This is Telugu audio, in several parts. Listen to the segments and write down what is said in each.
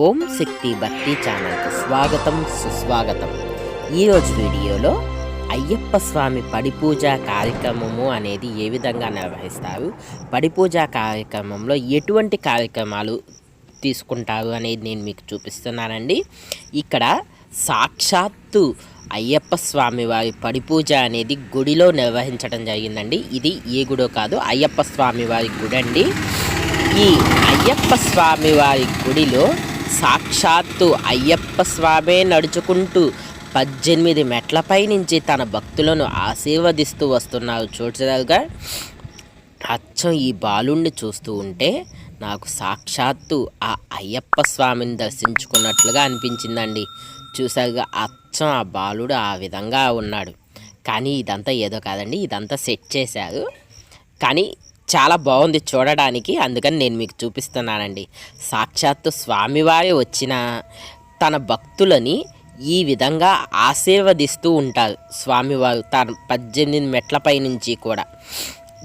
ఓం శక్తి భక్తి ఛానల్కి స్వాగతం సుస్వాగతం. ఈరోజు వీడియోలో అయ్యప్ప స్వామి పడిపూజ కార్యక్రమము అనేది ఏ విధంగా నిర్వహిస్తారు పడిపూజ కార్యక్రమంలో ఎటువంటి కార్యక్రమాలు తీసుకుంటారు అనేది నేను మీకు చూపిస్తున్నానండి. ఇక్కడ సాక్షాత్తు అయ్యప్ప స్వామి వారి పడిపూజ అనేది గుడిలో నిర్వహించడం జరిగిందండి. ఇది ఏ గుడో కాదు అయ్యప్ప స్వామి వారి గుడి అండి ఈ అయ్యప్ప స్వామి వారి గుడిలో సాక్షాత్తు అయ్యప్ప స్వామే నడుచుకుంటూ పద్దెనిమిది మెట్లపై నుంచి తన భక్తులను ఆశీర్వదిస్తూ వస్తున్నారు చూడగా అచ్చం ఈ బాలుణ్ణి చూస్తూ ఉంటే నాకు సాక్షాత్తు ఆ అయ్యప్ప స్వామిని దర్శించుకున్నట్లుగా అనిపించిందండి. చూసారుగా అచ్చం ఆ బాలుడు ఆ విధంగా ఉన్నాడు. కానీ ఇదంతా ఏదో కాదండి ఇదంతా సెట్ చేశారు. కానీ చాలా బాగుంది చూడడానికి అందుకని నేను మీకు చూపిస్తున్నానండి. సాక్షాత్తు స్వామివారి వచ్చిన తన భక్తులని ఈ విధంగా ఆశీర్వదిస్తూ ఉంటారు స్వామివారు తన పద్దెనిమిది మెట్లపై నుంచి కూడా.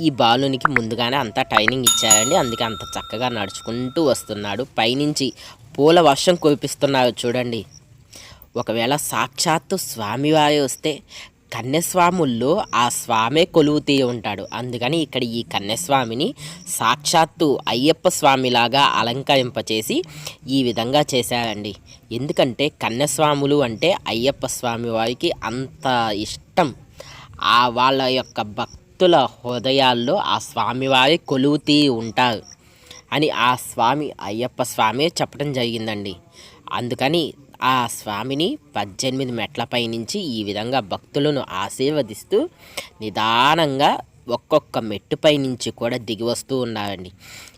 ఈ బాలునికి ముందుగానే అంతా ట్రైనింగ్ ఇచ్చారండి అందుకే అంత చక్కగా నడుచుకుంటూ వస్తున్నాడు. పైనుంచి పూల వర్షం కురిపిస్తున్నారు చూడండి. ఒకవేళ సాక్షాత్తు స్వామివారి వస్తే కన్యస్వాముల్లో ఆ స్వామే కొలువుతీ ఉంటాడు. అందుకని ఇక్కడ ఈ కన్యస్వామిని సాక్షాత్తు అయ్యప్ప స్వామిలాగా అలంకరింపచేసి ఈ విధంగా చేశారండి. ఎందుకంటే కన్యస్వాములు అంటే అయ్యప్ప స్వామి వారికి అంత ఇష్టం. ఆ వాళ్ళ యొక్క భక్తుల హృదయాల్లో ఆ స్వామివారి కొలువుతీ ఉంటారు. అని ఆ స్వామి అయ్యప్ప స్వామి చెప్పడం జరిగిందండి. అందుకని ఆ స్వామిని పద్దెనిమిది మెట్లపై నుంచి ఈ విధంగా భక్తులను ఆశీర్వదిస్తూ నిదానంగా ఒక్కొక్క మెట్టుపై నుంచి కూడా దిగి వస్తూ ఉన్నారండి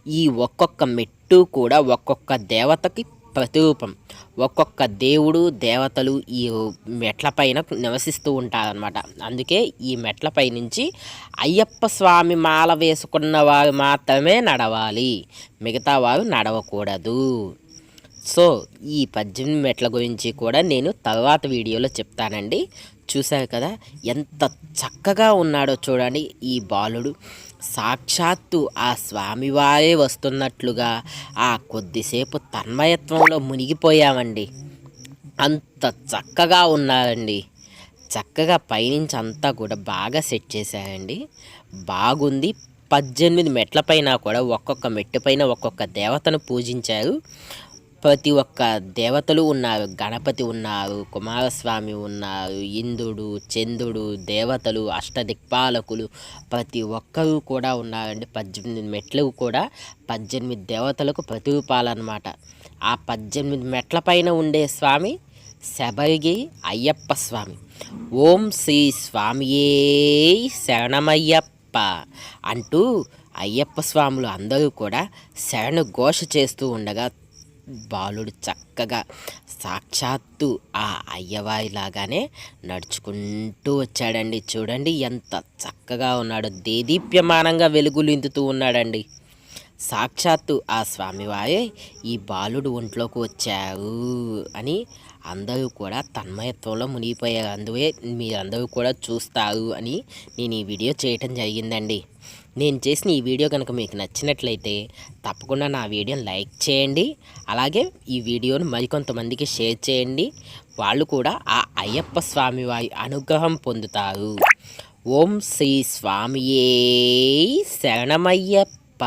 ఈ ఒక్కొక్క మెట్టు కూడా ఒక్కొక్క దేవతకి ప్రతిరూపం. ఒక్కొక్క దేవుడు దేవతలు ఈ మెట్లపైన నివసిస్తూ ఉంటారనమాట అందుకే ఈ మెట్లపై నుంచి అయ్యప్ప స్వామి మాల వేసుకున్న వారు మాత్రమే నడవాలి. మిగతా వారు నడవకూడదు. సో ఈ పద్దెనిమిది మెట్ల గురించి కూడా నేను తర్వాత వీడియోలో చెప్తానండి. చూశారు కదా ఎంత చక్కగా ఉన్నాడో చూడండి ఈ బాలుడు. సాక్షాత్తు ఆ స్వామివారే వస్తున్నట్లుగా ఆ కొద్దిసేపు తన్మయత్వంలో మునిగిపోయామండి. అంత చక్కగా ఉన్నారండి. చక్కగా పైనుంచి అంతా కూడా బాగా సెట్ చేశారండి. బాగుంది. పద్దెనిమిది మెట్ల పైన కూడా ఒక్కొక్క మెట్టు పైన ఒక్కొక్క దేవతను పూజించారు. ప్రతి ఒక్క దేవతలు ఉన్నారు గణపతి ఉన్నారు కుమారస్వామి ఉన్నారు ఇంద్రుడు చంద్రుడు దేవతలు అష్టదిక్పాలకులు ప్రతి ఒక్కరూ కూడా ఉన్నారండి. పద్దెనిమిది మెట్లు కూడా పద్దెనిమిది దేవతలకు ప్రతిరూపాలన్నమాట. ఆ పద్దెనిమిది మెట్ల పైన ఉండే స్వామి శబరిగి అయ్యప్ప స్వామి. ఓం శ్రీ స్వామియే శరణమయ్యప్ప అంటూ అయ్యప్ప స్వాములు అందరూ కూడా శరణ ఘోష చేస్తూ ఉండగా బాలుడు చక్కగా సాక్షాత్తు ఆ అయ్యవారిలాగానే నడుచుకుంటూ వచ్చాడండి. చూడండి ఎంత చక్కగా ఉన్నాడో. దేదీప్యమానంగా వెలుగులిందుతూ ఉన్నాడండి. సాక్షాత్తు ఆ స్వామివారే ఈ బాలుడు ఒంట్లోకి వచ్చారు అని అందరూ కూడా తన్మయత్వంలో మునిగిపోయారు. అందువే మీరందరూ కూడా చూస్తారు అని నేను ఈ వీడియో చేయటం జరిగిందండి. నేను చేసిన ఈ వీడియో కనుక మీకు నచ్చినట్లయితే తప్పకుండా నా వీడియోని లైక్ చేయండి. అలాగే ఈ వీడియోను మరికొంతమందికి షేర్ చేయండి. వాళ్ళు కూడా ఆ అయ్యప్ప స్వామి వారి అనుగ్రహం పొందుతారు. ఓం శ్రీ స్వామియే శరణమయ్యప్ప.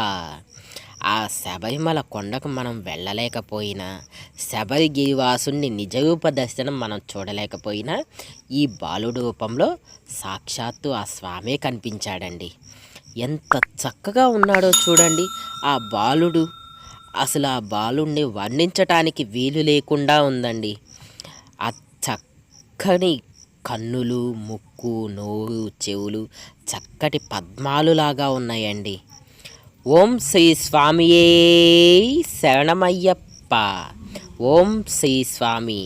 ఆ శబరిమల కొండకు మనం వెళ్ళలేకపోయినా శబరిగిరివాసుని నిజరూప దర్శనం మనం చూడలేకపోయినా ఈ బాలుడు రూపంలో సాక్షాత్తు ఆ స్వామే కనిపించాడండి. ఎంత చక్కగా ఉన్నాడో చూడండి ఆ బాలుడు. అసలు ఆ బాలుడిని వర్ణించటానికి వీలు లేకుండా ఉందండి. ఆ చక్కని కన్నులు ముక్కు నోరు చెవులు చక్కటి పద్మాలులాగా ఉన్నాయండి. ఓం శ్రీ స్వామియే శరణమయ్యప్ప. ఓం శ్రీ స్వామి.